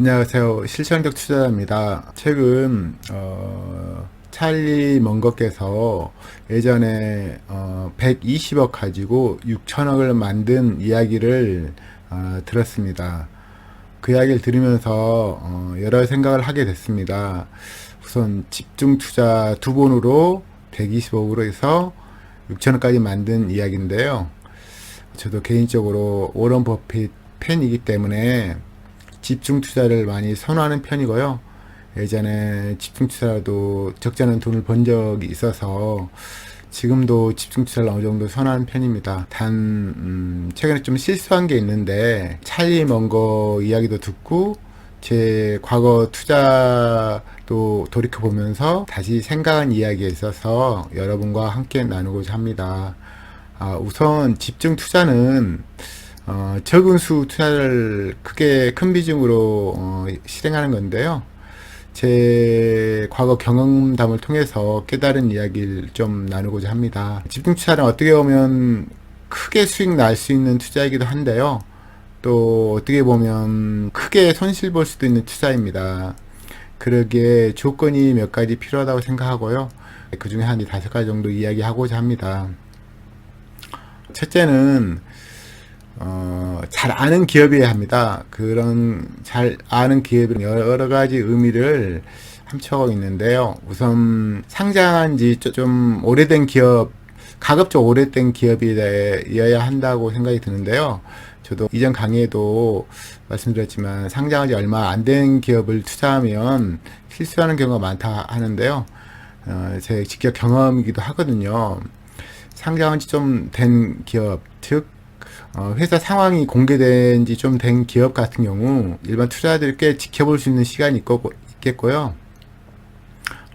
안녕하세요. 실천적 투자자입니다. 최근 어, 찰리 먼거께서 예전에 어, 120억 가지고 6천억을 만든 이야기를 어, 들었습니다. 그 이야기를 들으면서 어, 여러 생각을 하게 됐습니다. 우선 집중 투자 두 번으로 120억으로 해서 6천억까지 만든 이야기인데요. 저도 개인적으로 오런 버핏 팬이기 때문에 집중 투자를 많이 선호하는 편이고요. 예전에 집중 투자도 적지 않은 돈을 번 적이 있어서 지금도 집중 투자를 어느 정도 선호하는 편입니다. 단 음, 최근에 좀 실수한 게 있는데 찰리 먼거 이야기도 듣고 제 과거 투자도 돌이켜 보면서 다시 생각한 이야기에 있어서 여러분과 함께 나누고자 합니다. 아, 우선 집중 투자는 어, 적은 수 투자를 크게 큰 비중으로 어, 실행하는 건데요. 제 과거 경험담을 통해서 깨달은 이야기를 좀 나누고자 합니다. 집중 투자는 어떻게 보면 크게 수익 날 수 있는 투자이기도 한데요. 또 어떻게 보면 크게 손실 볼 수도 있는 투자입니다. 그러기에 조건이 몇 가지 필요하다고 생각하고요. 그 중에 한 다섯 가지 정도 이야기하고자 합니다. 첫째는 어, 잘 아는 기업이어야 합니다. 그런 잘 아는 기업은 여러 가지 의미를 함축하고 있는데요. 우선 상장한 지 좀 오래된 기업, 가급적 오래된 기업이어야 한다고 생각이 드는데요. 저도 이전 강의에도 말씀드렸지만 상장한 지 얼마 안 된 기업을 투자하면 실수하는 경우가 많다 하는데요. 어, 제 직접 경험이기도 하거든요. 상장한 지 좀 된 기업, 즉 어, 회사 상황이 공개된 지 좀 된 기업 같은 경우 일반 투자자들이 꽤 지켜볼 수 있는 시간이 있고, 있겠고요.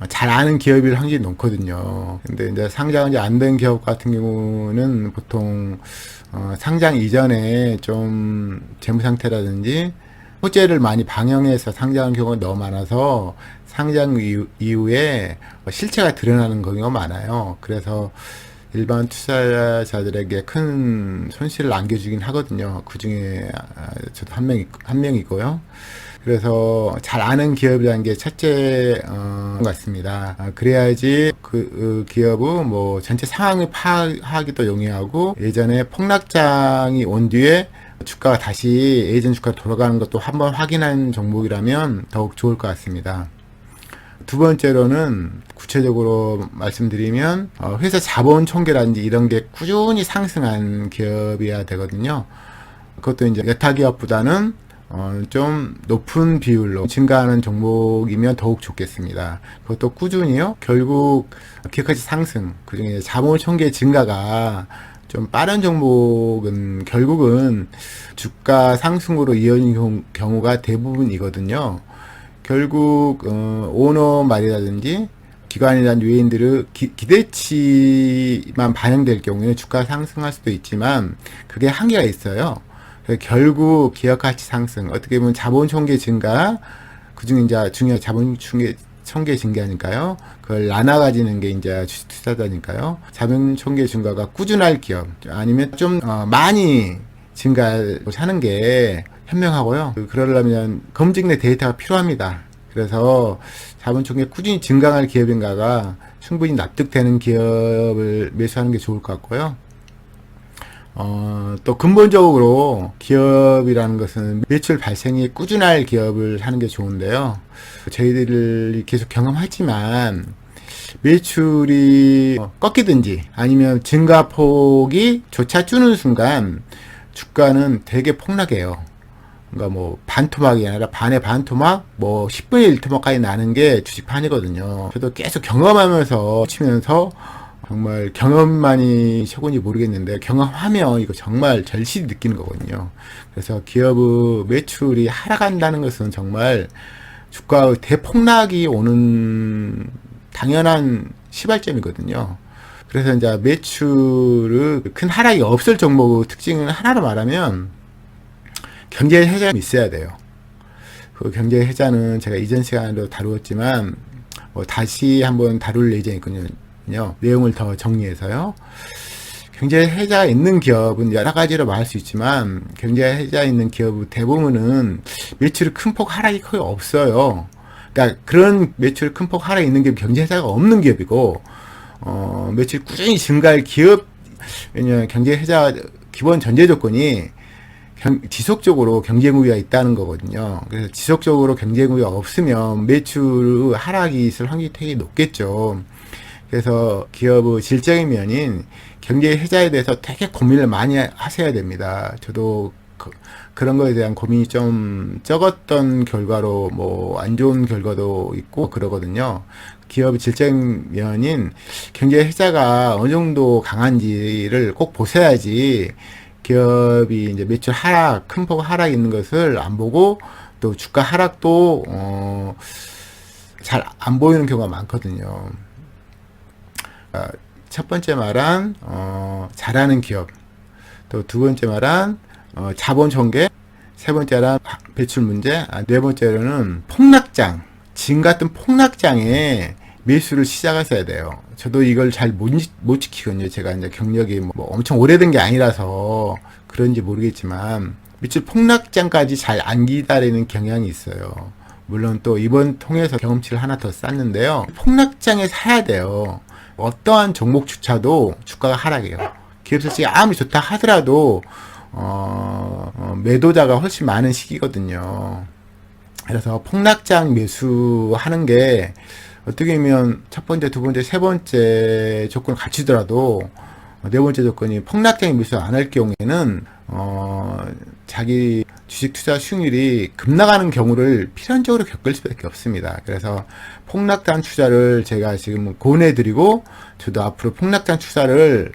어, 잘 아는 기업일 확률이 높거든요. 근데 이제 상장이 안 된 기업 같은 경우는 보통 어, 상장 이전에 좀 재무 상태라든지 호재를 많이 방영해서 상장한 경우가 너무 많아서 상장 이후, 이후에 실체가 드러나는 경우가 많아요. 그래서 일반 투자자들에게 큰 손실을 안겨주긴 하거든요. 그 중에 저도 한 명, 한 명이고요. 그래서 잘 아는 기업이라는 게 첫째, 어, 같습니다. 아, 그래야지 그, 그 기업의 뭐 전체 상황을 파악하기도 용이하고 예전에 폭락장이 온 뒤에 주가가 다시 예전 주가 돌아가는 것도 한번 확인한 종목이라면 더욱 좋을 것 같습니다. 두 번째로는 구체적으로 말씀드리면 어, 회사 자본 총계라든지 이런 게 꾸준히 상승한 기업이어야 되거든요. 그것도 이제 여타 기업보다는 어, 좀 높은 비율로 증가하는 종목이면 더욱 좋겠습니다. 그것도 꾸준히요. 결국 기업가치 상승, 그중에 자본 총계 증가가 좀 빠른 종목은 결국은 주가 상승으로 이어진 경우가 대부분이거든요. 결국 어, 오너 말이라든지 기관이란 요인들의 기, 기대치만 반영될 경우에 주가 상승할 수도 있지만 그게 한계가 있어요. 결국 기업 가치 상승 어떻게 보면 자본 총계 증가 그중에 이제 중요한 자본 총계 총계 증가니까요. 그걸 나눠 가지는 게 이제 투자자니까요. 자본 총계 증가가 꾸준할 기업 아니면 좀 어, 많이 증가하는 게 현명하고요. 그러려면 검증 내 데이터가 필요합니다. 그래서 자본 총계 꾸준히 증강할 기업인가가 충분히 납득되는 기업을 매수하는 게 좋을 것 같고요. 어, 또 근본적으로 기업이라는 것은 매출 발생이 꾸준할 기업을 하는 게 좋은데요. 저희들이 계속 경험하지만 매출이 꺾이든지 아니면 증가폭이 조차 주는 순간 주가는 되게 폭락해요. 그러니까 뭐 반토막이 아니라 반의 반토막, 뭐 10분의 1토막까지 나는 게 주식판이거든요. 저도 계속 경험하면서 치면서 정말 경험만이 최고인지 모르겠는데 경험하면 이거 정말 절실히 느끼는 거거든요. 그래서 기업의 매출이 하락한다는 것은 정말 주가의 대폭락이 오는 당연한 시발점이거든요. 그래서 이제 매출의 큰 하락이 없을 종목의 특징은 하나로 말하면 경제 해자이 있어야 돼요. 그 경제 해자는 제가 이전 시간에도 다루었지만 뭐 다시 한번 다룰 예정이거든요. 내용을 더 정리해서요. 경제 해자가 있는 기업은 여러 가지로 말할 수 있지만 경제 해자 있는 기업 대부분은 매출이 큰 폭 하락이 거의 없어요. 그러니까 그런 매출 큰 폭 하락이 있는 기업 경제 해자가 없는 기업이고 어, 매출 꾸준히 증가할 기업 왜냐면 경제 해자 기본 전제 조건이 경- 지속적으로 경쟁 우위가 있다는 거거든요. 그래서 지속적으로 경쟁 우위가 없으면 매출 하락이 있을 확률이 되게 높겠죠. 그래서 기업의 질적인 면인 경제 해자에 대해서 되게 고민을 많이 하셔야 됩니다. 저도 그, 그런 거에 대한 고민이 좀 적었던 결과로 뭐 안 좋은 결과도 있고 그러거든요. 기업의 질적인 면인 경제 해자가 어느 정도 강한지를 꼭 보셔야지 기업이 이제 매출 하락, 큰 폭 하락 있는 것을 안 보고 또 주가 하락도 어, 잘 안 보이는 경우가 많거든요. 아, 첫 번째 말한 어, 잘하는 기업, 또 두 번째 말한 어, 자본 총계, 세 번째란 배출 문제, 아, 네 번째로는 폭락장, 지금 같은 폭락장에 매수를 시작하셔야 돼요. 저도 이걸 잘 못 못 지키거든요. 제가 이제 경력이 뭐 엄청 오래된 게 아니라서 그런지 모르겠지만 매출 폭락장까지 잘 안 기다리는 경향이 있어요. 물론 또 이번 통해서 경험치를 하나 더 쌓는데요. 폭락장에 사야 돼요. 어떠한 종목 주차도 주가가 하락해요. 기업 실적이 아무리 좋다 하더라도 어, 어, 매도자가 훨씬 많은 시기거든요. 그래서 폭락장 매수하는 게 어떻게 보면 첫 번째, 두 번째, 세 번째 조건을 갖추더라도 네 번째 조건이 폭락장 매수 안 할 경우에는 어, 자기 주식 투자 수익률이 급락하는 경우를 필연적으로 겪을 수밖에 없습니다. 그래서 폭락장 투자를 제가 지금 권해드리고 저도 앞으로 폭락장 투자를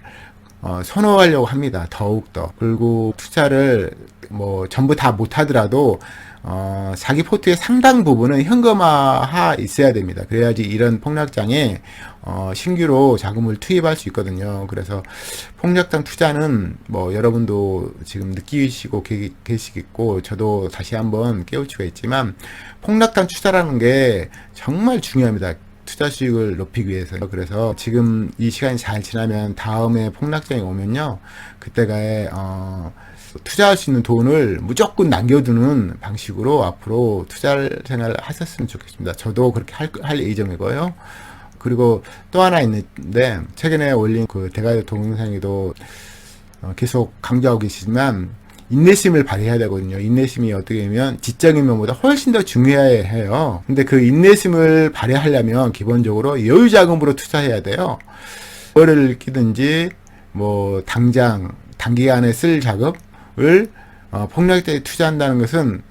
어, 선호하려고 합니다. 더욱더. 그리고 투자를 뭐 전부 다 못하더라도 어, 자기 포트의 상당 부분은 현금화하 있어야 됩니다. 그래야지 이런 폭락장에 어, 신규로 자금을 투입할 수 있거든요. 그래서 폭락장 투자는 뭐 여러분도 지금 느끼시고 계- 계시겠고 저도 다시 한번 깨우치고 있지만 폭락장 투자라는 게 정말 중요합니다. 투자 수익을 높이기 위해서. 그래서 지금 이 시간이 잘 지나면 다음에 폭락장이 오면요. 그때가, 어, 투자할 수 있는 돈을 무조건 남겨두는 방식으로 앞으로 투자 생활을 하셨으면 좋겠습니다. 저도 그렇게 할, 할 예정이고요. 그리고 또 하나 있는데, 최근에 올린 그 대가요 동영상에도 어, 계속 강조하고 계시지만, 인내심을 발휘해야 되거든요. 인내심이 어떻게 보면 지적인 면보다 훨씬 더 중요해요. 근데 그 인내심을 발휘하려면 기본적으로 여유 자금으로 투자해야 돼요. 뭐를 끼든지 뭐 당장 단기간에 쓸 자금을 어, 폭락대에 투자한다는 것은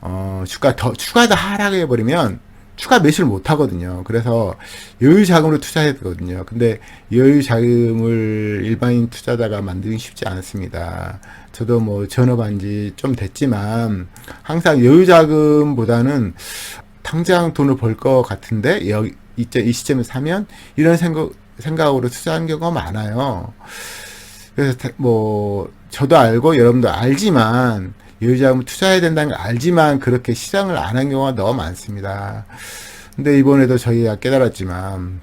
어, 주가 더 추가 더 하락해 버리면 추가 매수를 못 하거든요. 그래서 여유 자금으로 투자해야 되거든요. 근데 여유 자금을 일반인 투자자가 만들기 쉽지 않습니다. 저도 뭐 전업한 지 좀 됐지만 항상 여유 자금보다는 당장 돈을 벌 것 같은데 여기 이 시점에 사면 이런 생각 생각으로 투자하는 경우가 많아요. 그래서 다- 뭐 저도 알고 여러분도 알지만 여유자금 투자해야 된다는 걸 알지만 그렇게 시장을 안 한 경우가 너무 많습니다. 근데 이번에도 저희가 깨달았지만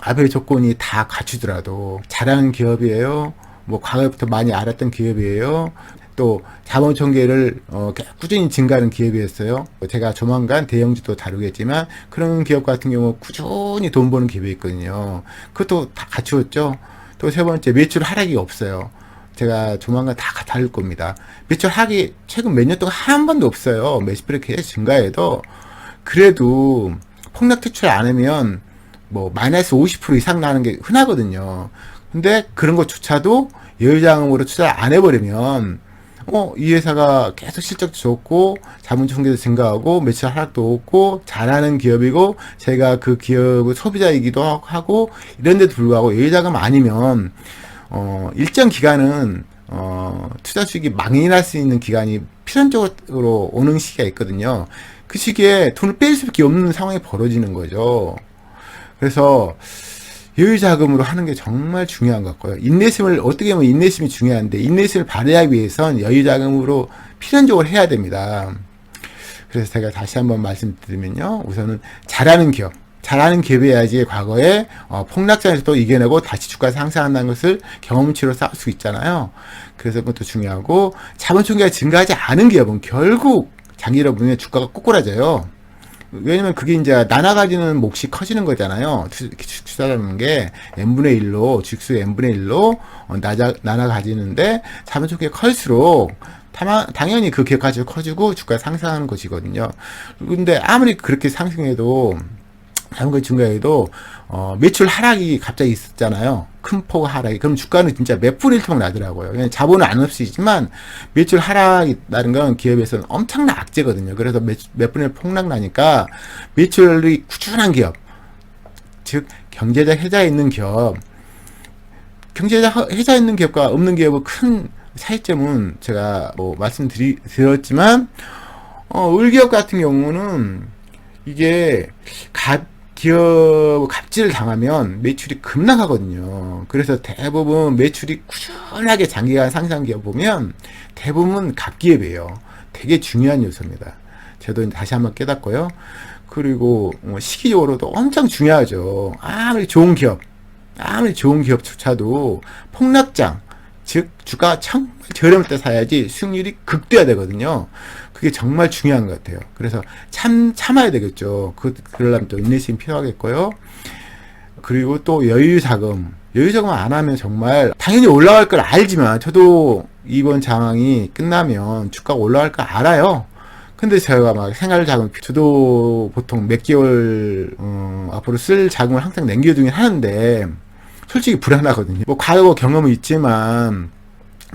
앞의 조건이 다 갖추더라도 잘하는 기업이에요. 뭐 과거부터 많이 알았던 기업이에요. 또 자본 총계를 어, 꾸준히 증가하는 기업이었어요. 제가 조만간 대형주도 다루겠지만 그런 기업 같은 경우 꾸준히 돈 버는 기업이 있거든요. 그것도 다 갖추었죠. 또 세 번째 매출 하락이 없어요. 제가 조만간 다 다룰 겁니다. 매출 하락이 최근 몇 년 동안 한 번도 없어요. 매출이 계속 증가해도 그래도 폭락 퇴출 안 하면 뭐 마이너스 50% 이상 나는 게 흔하거든요. 근데 그런 것조차도 여유자금으로 투자를 안 해버리면 어, 이 회사가 계속 실적도 좋고 자본 총계도 증가하고 매출 하락도 없고 잘하는 기업이고 제가 그 기업의 소비자이기도 하고 이런데도 불구하고 여유자금 아니면 어, 일정 기간은 어, 투자 수익이 날수 있는 기간이 필연적으로 오는 시기가 있거든요. 그 시기에 돈을 뺄 수밖에 없는 상황이 벌어지는 거죠. 그래서 여유 자금으로 하는 게 정말 중요한 것 같고요. 인내심을 어떻게 보면 인내심이 중요한데 인내심을 발휘하기 위해선 여유 자금으로 필연적으로 해야 됩니다. 그래서 제가 다시 한번 말씀드리면요. 우선은 잘하는 기업, 잘하는 기업이어야지 과거에 어, 폭락장에서 또 이겨내고 다시 주가 상승한다는 것을 경험치로 쌓을 수 있잖아요. 그래서 그것도 중요하고 자본 총계가 증가하지 않은 기업은 결국 장기로 보면 주가가 꼬꾸라져요. 왜냐면 그게 이제 나눠가지는 몫이 커지는 거잖아요. 투- 투자라는 게 n분의 1로, 주수 n분의 1로 어, 나자, 나눠 가지는데 자본 총계가 클수록 당연히 그 기업 가치가 커지고 주가 상승하는 것이거든요. 근데 아무리 그렇게 상승해도 자본금 증가해도 어, 매출 하락이 갑자기 있었잖아요. 큰 폭 하락이. 그럼 주가는 진짜 몇 분의 1통 나더라고요. 그냥 자본은 안 없이지만 매출 하락이 나는 건 기업에서는 엄청난 악재거든요. 그래서 몇, 몇 분의 1 폭락 나니까 매출이 꾸준한 기업, 즉 경제적 해자 있는 기업, 경제적 해자 있는 기업과 없는 기업의 큰 차이점은 제가 뭐 말씀드렸지만 어, 을기업 같은 경우는 이게 갑 기업 갑질을 당하면 매출이 급락하거든요. 그래서 대부분 매출이 꾸준하게 장기간 상승한 기업 보면 대부분 갑기업이에요. 되게 중요한 요소입니다. 저도 다시 한번 깨닫고요. 그리고 뭐 시기적으로도 엄청 중요하죠. 아무리 좋은 기업, 아무리 좋은 기업조차도 폭락장, 즉 주가 정말 저렴할 때 사야지 수익률이 극대화되거든요. 그게 정말 중요한 것 같아요. 그래서 참 참아야 되겠죠. 그 그러려면 또 인내심이 필요하겠고요. 그리고 또 여유 자금, 여유 자금 안 하면 정말 당연히 올라갈 걸 알지만 저도 이번 상황이 끝나면 주가가 올라갈 걸 알아요. 근데 제가 막 생활 자금, 저도 보통 몇 개월 어, 앞으로 쓸 자금을 항상 남겨두긴 하는데 솔직히 불안하거든요. 뭐 과거 경험은 있지만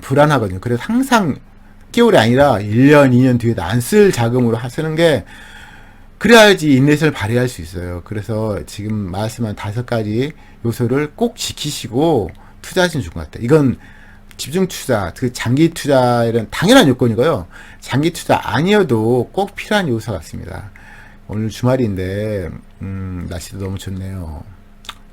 불안하거든요. 그래서 항상 개월이 아니라 1년, 2년 뒤에도 안 쓸 자금으로 하- 쓰는 게 그래야지 인내심을 발휘할 수 있어요. 그래서 지금 말씀한 다섯 가지 요소를 꼭 지키시고 투자하시면 좋을 것 같아요. 이건 집중 투자, 그 장기 투자 이런 당연한 요건이고요. 장기 투자 아니어도 꼭 필요한 요소 같습니다. 오늘 주말인데 음, 날씨도 너무 좋네요.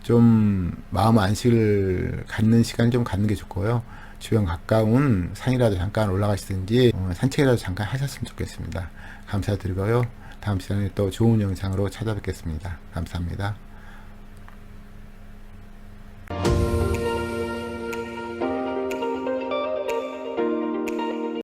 좀 마음 안식을 갖는 시간 좀 갖는 게 좋고요. 주변 가까운 산이라도 잠깐 올라가시든지 어, 산책이라도 잠깐 하셨으면 좋겠습니다. 감사드리고요. 다음 시간에 또 좋은 영상으로 찾아뵙겠습니다. 감사합니다.